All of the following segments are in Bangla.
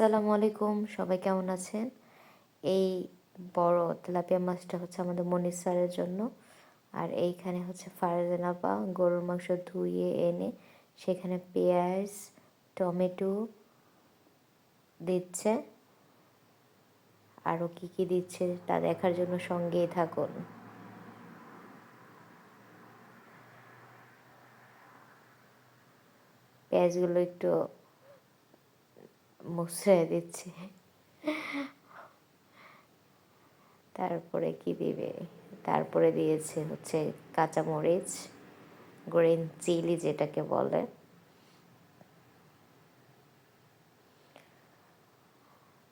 আসসালামু আলাইকুম, সবাই কেমন আছেন? এই বড় তেলাপিয়া মাছটা হচ্ছে আমাদের মনির স্যারের জন্য। আর এইখানে হচ্ছে ফারজান আপা গরুর মাংস ধুয়ে এনে সেখানে পেঁয়াজ, টমেটো দিচ্ছে। আরও কি কি দিচ্ছে তা দেখার জন্য সঙ্গেই থাকুন। পেঁয়াজগুলো একটু মুছে দিচ্ছে। তারপরে কি দিবে? তারপরে দিয়েছে হচ্ছে কাঁচামরিচ, গ্রিন চিলি যেটাকে বলে।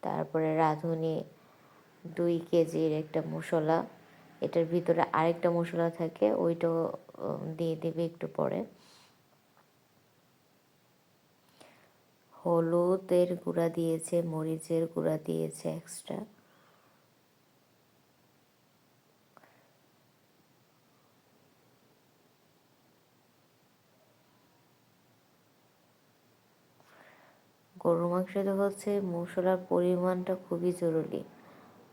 তারপরে রাঁধুনি দুই কেজির একটা মশলা। এটার ভিতরে আরেকটা মশলা থাকে, ওইটাও দিয়ে দিবে একটু পরে। হলুদের গুঁড়া দিয়েছে, মরিচের গুঁড়া দিয়েছে এক্সট্রা গরুর মাংসতে হচ্ছে মশলার পরিমাণটা খুবই জরুরি।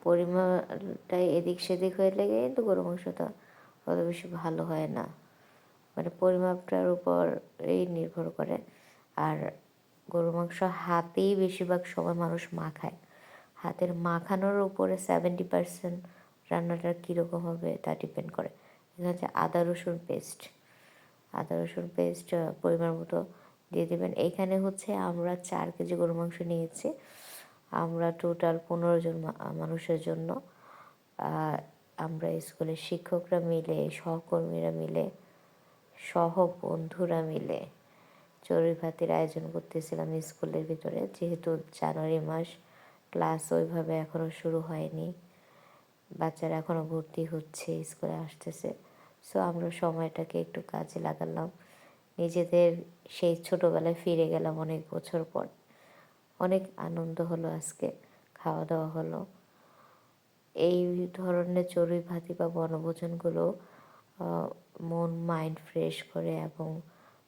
পরিমাণটা এদিক সেদিক হয়ে লেগে কিন্তু গরু মাংসটা অত বেশি ভালো হয় না। মানে পরিমাপটার উপর এই নির্ভর করে। আর গরু মাংস হাতেই বেশিরভাগ সময় মানুষ মাখায়। হাতের মাখানোর উপরে সেভেন্টি পার্সেন্ট রান্নাটা কীরকম হবে তা ডিপেন্ড করে। এটা হচ্ছে আদা, রসুন পেস্ট আদা, রসুন পেস্ট পরিমাণ মতো দিয়ে দেবেন। এইখানে হচ্ছে আমরা চার কেজি গরু মাংস নিয়েছি। আমরা টোটাল পনেরো জন মানুষের জন্য। আমরা স্কুলের শিক্ষকরা মিলে, সহকর্মীরা মিলে, সহ বন্ধুরা মিলে চড়ুই ভাতির আয়োজন করতেছিলাম স্কুলের ভিতরে। যেহেতু জানুয়ারি মাস ক্লাস ওইভাবে এখনও শুরু হয়নি। বাচ্চারা এখনও ভর্তি হচ্ছে, স্কুলে আসতেছে। সো আমরা সময়টাকে একটু কাজে লাগালাম। নিজেদের সেই ছোটোবেলায় ফিরে গেলাম অনেক বছর পর। অনেক আনন্দ হলো আজকে খাওয়া দাওয়া হলো। এই ধরনের চড়ুই ভাতি বা বনভোজনগুলো মন মাইন্ড ফ্রেশ করে এবং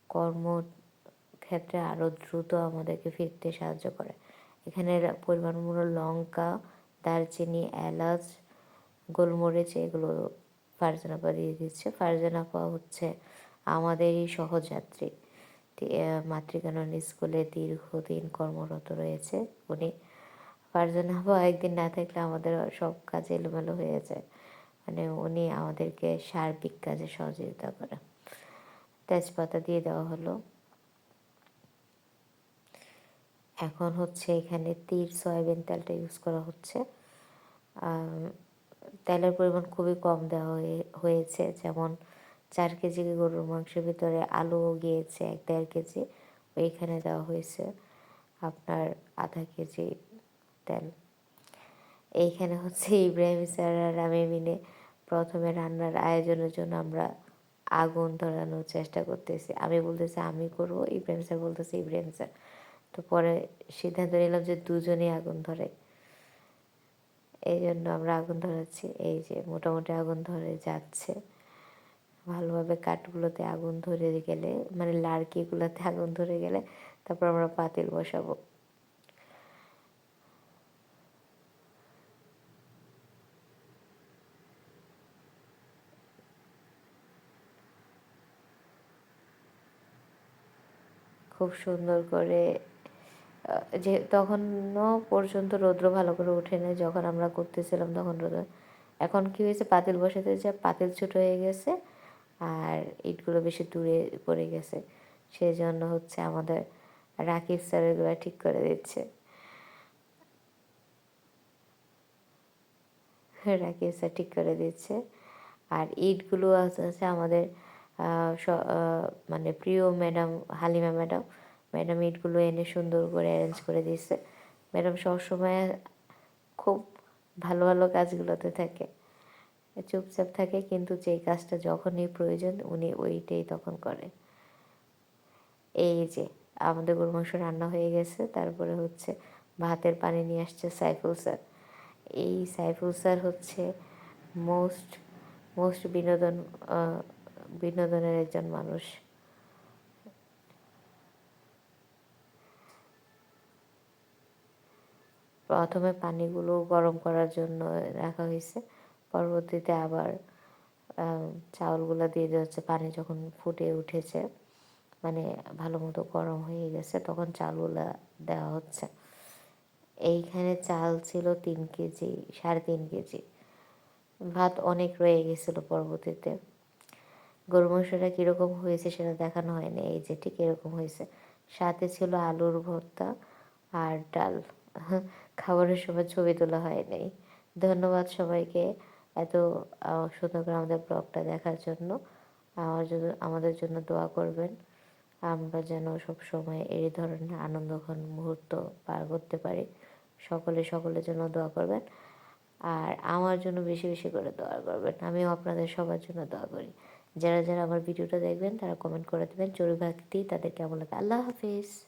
কর্ম ক্ষেত্রে আরও দ্রুত আমাদেরকে ফিরতে সাহায্য করে। এখানে পরিমাণ মূল্য লঙ্কা, দারচিনি, এলাচ, গোলমরিচ এগুলো ফারজানাপা দিয়ে দিচ্ছে। ফারজানাপা হচ্ছে আমাদেরই সহযাত্রী। মাতৃকানন স্কুলে দীর্ঘদিন কর্মরত রয়েছে উনি। ফারজানাপা একদিন না থাকলে আমাদের সব কাজ এলোমেলো হয়ে যায়। মানে উনি আমাদেরকে সার্বিক কাজে সহযোগিতা করে। তেজপাতা দিয়ে দেওয়া হলো। এখন হচ্ছে এখানে তীর সয়াবিন তেলটা ইউজ করা হচ্ছে। তেলের পরিমাণ খুবই কম দেওয়া হয়েছে। যেমন চার কেজি গরুর মাংসের ভিতরে আলুও গিয়েছে, এক দেড় কেজি। ওইখানে দেওয়া হয়েছে আপনার আধা কেজি তেল। এইখানে হচ্ছে ইব্রাহিম স্যার আর আমি মিলে প্রথমে রান্নার আয়োজনের জন্য আমরা আগুন ধরানোর চেষ্টা করতেছি। আমি বলতেছি, আমি করব, ইব্রাহিম স্যার বলতেছে, ইব্রাহিম স্যার। তো পরে সিদ্ধান্ত নিলাম যে দুজনেই আগুন ধরে। এই জন্য আমরা আগুন ধরাচ্ছি। এই যে মোটামুটি আগুন ধরে যাচ্ছে। ভালোভাবে কাঠগুলোতে আগুন ধরে গেলে মানে লাড়কিগুলোতে আগুন ধরে গেলে তারপর আমরা পাতিল বসাবো। খুব সুন্দর করে যে তখনও পর্যন্ত রৌদ্র ভালো করে ওঠে যখন আমরা করতেছিলাম তখন রৌদ্র। এখন কি হয়েছে? পাতিল বসাতে যে পাতিল ছোট হয়ে গেছে আর ইটগুলো বেশি দূরে পড়ে গেছে। সেই জন্য হচ্ছে আমাদের রাকিব স্যার এগুলো ঠিক করে দিচ্ছে। রাকিব স্যার ঠিক করে দিচ্ছে। আর ইটগুলো আছে আমাদের মানে প্রিয় ম্যাডাম হালিমা ম্যাডাম ম্যাডাম ইটগুলো এনে সুন্দর করে অ্যারেঞ্জ করে দিয়েছে। ম্যাডাম সবসময় খুব ভালো ভালো কাজগুলোতে থাকে। চুপচাপ থাকে কিন্তু যেই কাজটা যখনই প্রয়োজন উনি ওইটাই তখন করে এই যে আমাদের গরু মাংস রান্না হয়ে গেছে, তারপরে হচ্ছে ভাতের পানি নিয়ে আসছে সাইফুল স্যার। এই সাইফুল স্যার হচ্ছে মোস্ট মোস্ট বিনোদন বিনোদনের একজন মানুষ। প্রথমে পানিগুলো গরম করার জন্য রাখা হয়েছে। পরবর্তীতে আবার চাউলগুলো দিয়ে দেওয়া হচ্ছে। পানি যখন ফুটে উঠেছে মানে ভালো মতো গরম হয়ে গেছে, তখন চালগুলো দেওয়া হচ্ছে। এইখানে চাল ছিল তিন কেজি, সাড়ে তিন কেজি। ভাত অনেক রয়ে গেছিল পরবর্তীতে। গরু মাংসটা কীরকম হয়েছে সেটা দেখানো হয়নি, এই যে ঠিক এরকম হয়েছে। সাথে ছিল আলুর ভর্তা আর ডাল। খাবারের সময় ছবি তোলা হয় নাই ধন্যবাদ সবাইকে এত সুন্দর করে আমাদের ব্লগটা দেখার জন্য। আমার জন্য, আমাদের জন্য দোয়া করবেন। আমরা যেন সব সময় এই ধরনের আনন্দঘন মুহূর্ত পার করতে পারি। সকলে সকলের জন্য দোয়া করবেন। আর আমার জন্য বেশি বেশি করে দোয়া করবেন। আমিও আপনাদের সবার জন্য দোয়া করি। যারা যারা আমার ভিডিওটা দেখবেন, তারা কমেন্ট করে দেবেন। চড়ুই পাখি তাদের কেমন লাগে আল্লাহ হাফিজ।